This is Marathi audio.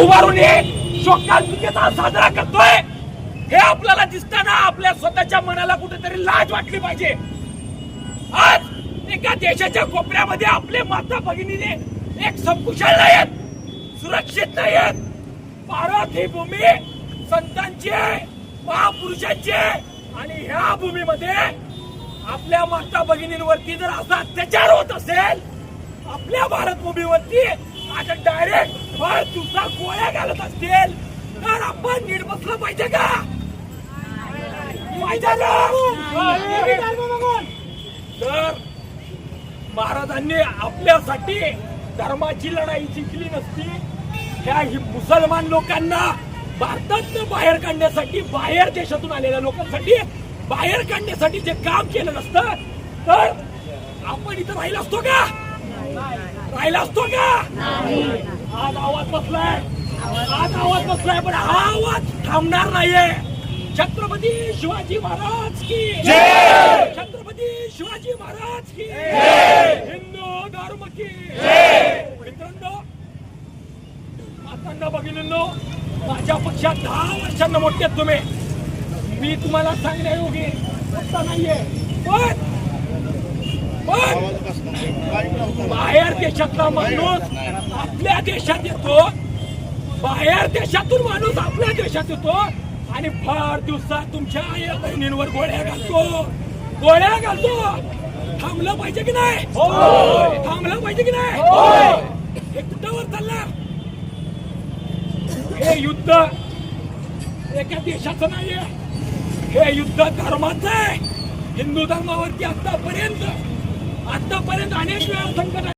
उभारून हे शोकांतिकेचा साजरा करतोय. हे आपल्याला दिसताना आपल्या स्वतःच्या मनाला कुठेतरी लाज वाटली पाहिजे. आज एका देशाच्या कोपऱ्यामध्ये आपले माता भगिनीने एक संकुशल नाहीत सुरक्षित नाहीत भारत ही भूमी संतांची आहे महापुरुषांची आहे. आणि ह्या भूमीमध्ये आपल्या माता भगिनींवरती जर असा अत्याचार होत असेल आपल्या भारत भूमीवरती आता डायरेक्ट भर दिवसा गोळ्या घालत असतील तर आपण नीट बसलं पाहिजे का पाहिजे तर महाराजांनी आपल्यासाठी धर्माची लढाई जिंकली नसती. ह्या हि- मुसलमान लोकांना भारतात बाहेर काढण्यासाठी बाहेर देशातून आलेल्या लोकांसाठी बाहेर काढण्यासाठी जे काम केलं नसतं तर आपण इथं राहिला असतो का? राहिला असतो का? आज आवाज बसलाय. आज आवाज बसलाय पण हा आवाज थांबणार नाहीये. छत्रपती शिवाजी महाराज की. छत्रपती शिवाजी महाराज की. हिंदू धर्म की. मित्रांनो मातांना भगिनींनो माझ्या पक्षात दहा वर्षांना मोठे तुम्ही. मी तुम्हाला सांगण्यायोगी सत्ता नाहीये. पण पण बाहेर देशातला माणूस आपल्या देशात येतो. बाहेर देशातून माणूस आपल्या देशात येतो. आणि फार दिवसात तुमच्या आई बहिणींवर गोळ्या घालतो. गोळ्या घालतो. थांबलं पाहिजे की नाही? थांबलं पाहिजे की नाही? हे कुठावर चाललं हे युद्ध एका देशाचं नाहीये. हे युद्ध धर्माचं आहे. हिंदू धर्मावरती आतापर्यंत आतापर्यंत अनेक वेळा संकट